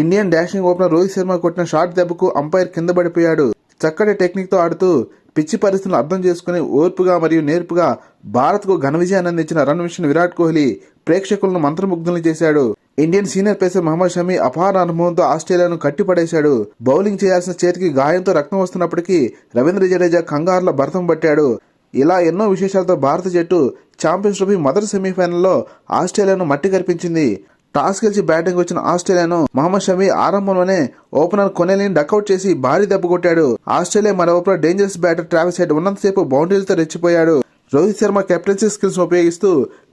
Indian dashing opener Rohit Sharma కొట్టిన shot దెబ్బకు umpire కింద పడిపోయాడు. చక్కటి టెక్నిక్తో ఆడుతూ పిచ్చి పరిస్థితులను అర్థం చేసుకుని ఓర్పుగా మరియు నేర్పుగా భారత్కు ఘన విజయాన్ని అందించిన రన్ మిషన్ విరాట్ కోహ్లీ ప్రేక్షకులను మంత్రముగ్ధులను చేశాడు. Indian senior pacer Mohammed Shami అపార అనుభవంతో ఆస్ట్రేలియాను కట్టిపడేశాడు. బౌలింగ్ చేయాల్సిన చేతికి గాయంతో రక్తం వస్తున్నప్పటికీ రవీంద్ర జడేజా కంగారుల భరతం పట్టాడు. ఇలా ఎన్నో విశేషాలతో భారత జట్టు ఛాంపియన్స్ ట్రోఫీ మొదటి సెమీఫైనల్లో ఆస్ట్రేలియాను మట్టి కరిపించింది. టాస్ గెలిచి బ్యాటింగ్ వచ్చిన ఆస్ట్రేలియాను మహమ్మద్ షమి ఆరంభంలోనే ఓపెనర్ కొనేలిని డకౌట్ చేసి భారీ దెబ్బ కొట్టాడు. ఆస్ట్రేలియా మరోవైపు డేంజరస్ బ్యాటర్ ట్రావెస్ హెడ్ ఉన్నంతసేపు బౌండరీలతో రెచ్చిపోయాడు. రోహిత్ శర్మ కెప్టెన్సీ స్కిల్స్ ఉపయోగిస్తూ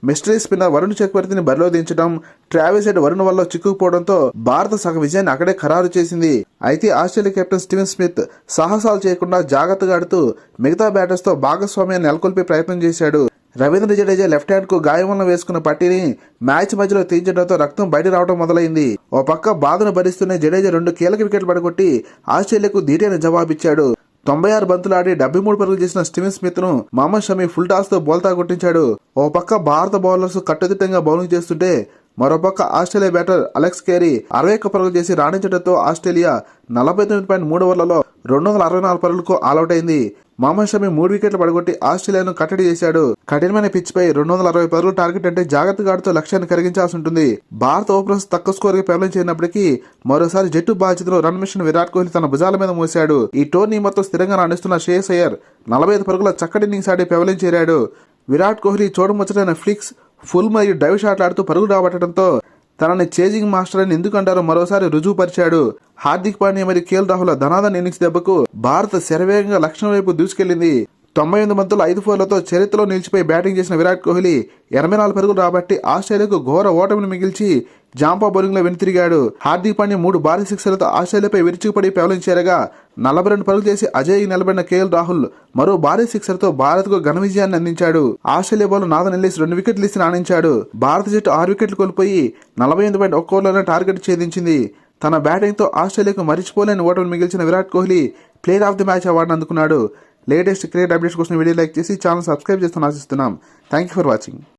మిస్టరీ స్పిన్నర్ వరుణ్ చక్రవర్తిని బరిలో దించడం ట్రావెస్ హెడ్ వరుణ్ వల్ల చిక్కుకుపోవడంతో భారత సగ విజయాన్ని అక్కడే ఖరారు చేసింది. అయితే ఆస్ట్రేలియా కెప్టెన్ స్టీవెన్ స్మిత్ సాహసాలు చేయకుండా జాగ్రత్తగా ఆడుతూ మిగతా బ్యాటర్స్తో భాగస్వామ్యాన్ని నెలకొల్పే ప్రయత్నం చేశాడు. రవీంద్ర జడేజా లెఫ్ట్ హ్యాండ్కు గాయం వలన వేసుకున్న పట్టిని మ్యాచ్ మధ్యలో తీయించడంతో రక్తం బయట రావడం మొదలైంది. ఓ పక్క బాధను భరిస్తూనే జడేజా రెండు కీలక వికెట్లు పడగొట్టి ఆస్ట్రేలియాకు ధీటైన జవాబిచ్చాడు. తొంభై ఆరు బంతులు ఆడి డెబ్బై మూడు పరుగులు చేసిన స్టీవెన్ స్మిత్ను మహమ్మద్ షమీ ఫుల్ టాస్తో బోల్తా కొట్టించాడు. ఓ పక్క భారత బౌలర్స్ కట్టుదిట్టంగా బౌలింగ్ చేస్తుంటే మరోపక్క ఆస్ట్రేలియా బ్యాటర్ అలెక్స్ కేరీ అరవై ఒక్క పరుగులు చేసి రాణించడంతో ఆస్ట్రేలియా నలభై తొమ్మిది పాయింట్ మూడు ఓవర్లలో రెండు వందల అరవై నాలుగు పరుగులకు ఆల్అౌట్ అయింది. మహమ్మద్ షమి మూడు వికెట్లు పడగొట్టి ఆస్ట్రేలియాను కట్టడి చేశాడు. కఠినమైన పిచ్ పై రెండు వందల అరవై పరుగులు టార్గెట్ అంటే జాగ్రత్తగా ఆడుతూ లక్ష్యాన్ని కరిగించాల్సి ఉంటుంది భారత ఓపెనర్స్ తక్కువ స్కోర్కి పెవలింగ్ మరోసారి జట్టు బాధ్యతలో రన్ మిషన్ విరాట్ కోహ్లీ తన భుజాల మీద మోశాడు. ఈ టోర్నీ మొత్తం స్థిరంగా రాణిస్తున్న శ్రేయస్ అయ్యర్ నలభై ఐదు పరుగుల చక్కటి ఇన్నింగ్స్ ఆడి పెవలింగ్ చేరాడు విరాట్ కోహ్లీ చోటుముచ్చటైన ఫ్లిక్స్ ఫుల్ మరియు డైవ్ షాట్లు ఆడుతూ పరుగులు రాబట్టడంతో తనని చేజింగ్ మాస్టర్ అని ఎందుకంటారో మరోసారి రుజువుపరిచాడు హార్దిక్ పాండ్యా మరియు కేఎల్ రాహుల్ ధనాదన్ ఇన్నింగ్స్ దెబ్బకు భారత శరవేగంగా లక్ష్యం వైపు దూసుకెళ్ళింది తొంభై ఎనిమిది బంతులు ఐదు ఫోర్లతో చరిత్రలో నిలిచిపోయి బ్యాటింగ్ చేసిన విరాట్ కోహ్లీ ఎనభై నాలుగు పరుగులు రాబట్టి ఆస్ట్రేలియాకు ఘోర ఓటమిని మిగిల్చి జాంపా బౌలింగ్లో వెనుతిరిగాడు. హార్దిక్ పాండ్యా మూడు భారీ సిక్సర్లతో ఆస్ట్రేలియాపై విరుచుకుపడి పెవలింగ్ చేరగా నలభై రెండు పరుగులు చేసి అజయ్ నిలబడిన కేఎల్ రాహుల్ మరో భారీ సిక్సర్తో భారత్కు ఘన విజయాన్ని అందించాడు. ఆస్ట్రేలియా బౌలర్ నాథన్ ఎల్లిస్ రెండు వికెట్లు ఇచ్చి రాణించాడు. భారత జట్టు ఆరు వికెట్లు కోల్పోయి నలభై ఎనిమిది పాయింట్ ఒక్క ఓవర్లోనే టార్గెట్ ఛేదించింది. తన బ్యాటింగ్తో ఆస్ట్రేలియాకు మరిచిపోలేని ఓటమి మిగిల్చిన Virat Kohli player of the match అవార్డును అందుకున్నాడు. లేటెస్ట్ క్రికెట్ అప్డేట్స్ కోసం వీడియో లైక్ చేసి ఛానల్ సబ్స్క్రైబ్ చేస్తాను ఆశిస్తున్నాం. Thank you for watching